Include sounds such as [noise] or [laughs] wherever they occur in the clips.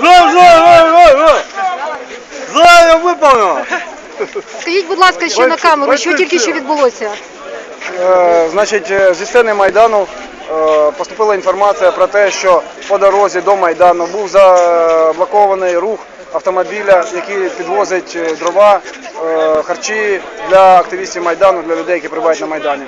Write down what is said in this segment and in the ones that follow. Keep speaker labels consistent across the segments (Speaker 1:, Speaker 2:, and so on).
Speaker 1: Зай, зай, зай, зай! Зай, виповнено!
Speaker 2: Скажіть, будь ласка, ще на камеру, що тільки що відбулося?
Speaker 3: Е, Значить, е, зі сцени Майдану е, поступила інформація про те, що по дорозі до Майдану був заблокований рух автомобіля, який підвозить дрова, харчі для активістів Майдану, для людей, які прибувають на Майдані.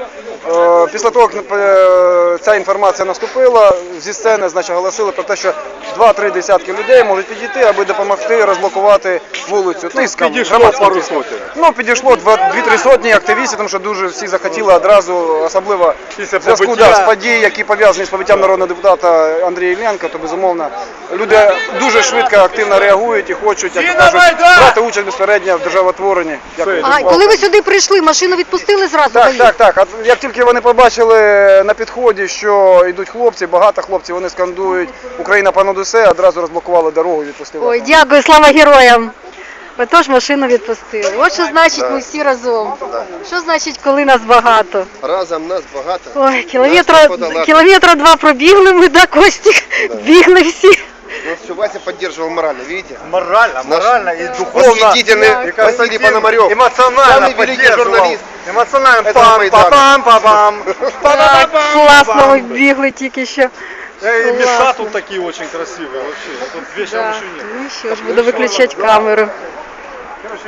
Speaker 3: Е, Після того, як е, ця інформація наступила, зі сцени значить, оголосили про те, що 2-3 десятки людей можуть підійти, аби допомогти розблокувати вулицю. Тиском
Speaker 1: підійшло пару сотень.
Speaker 3: Ну, підійшло 2-3 сотні активістів, тому що дуже всі захотіли одразу, особливо
Speaker 1: Після
Speaker 3: в зв'язку да, з подій, які пов'язані з побиттям народного депутата Андрія Іллєнка, то безумовно люди дуже швидко активно реагують і хочуть, як кажуть, брати участь безпосередньо в державотворенні. Дякую.
Speaker 2: А коли ви сюди прийшли, машину відпустили зразу?
Speaker 3: Так, так, так. А як тільки вони побачили на підході, що йдуть хлопці, багато хлопців, вони скандують Україна понад усе, одразу розблокували дорогу і відпустили.
Speaker 2: Ой, дякую, слава героям. Отож машину відпустили. От що значить ми всі разом. Що значить, коли нас багато?
Speaker 4: Разом нас багато.
Speaker 2: Ой, кілометра,
Speaker 4: подолати.
Speaker 2: кілометра два пробігли ми, да, Костік? Бігли всі
Speaker 4: Ну, все, Вася поддерживал морально, видите?
Speaker 1: Морально, морально и духовно.
Speaker 4: Восхитительный
Speaker 1: И
Speaker 4: Василий Пономарев.
Speaker 1: Эмоционально
Speaker 4: Самый великий
Speaker 1: поддерживал.
Speaker 4: журналист.
Speaker 1: Эмоционально.
Speaker 4: этого
Speaker 1: Пам,
Speaker 4: Майдана.
Speaker 1: пам, [laughs] пам,
Speaker 2: Так, класно ми бігли тільки що.
Speaker 1: Места
Speaker 2: Классно.
Speaker 1: тут такие очень красивые вообще. Тут вечером
Speaker 2: Да.
Speaker 1: еще нет.
Speaker 2: Ну що ж, буду виключати камеру.
Speaker 1: Короче,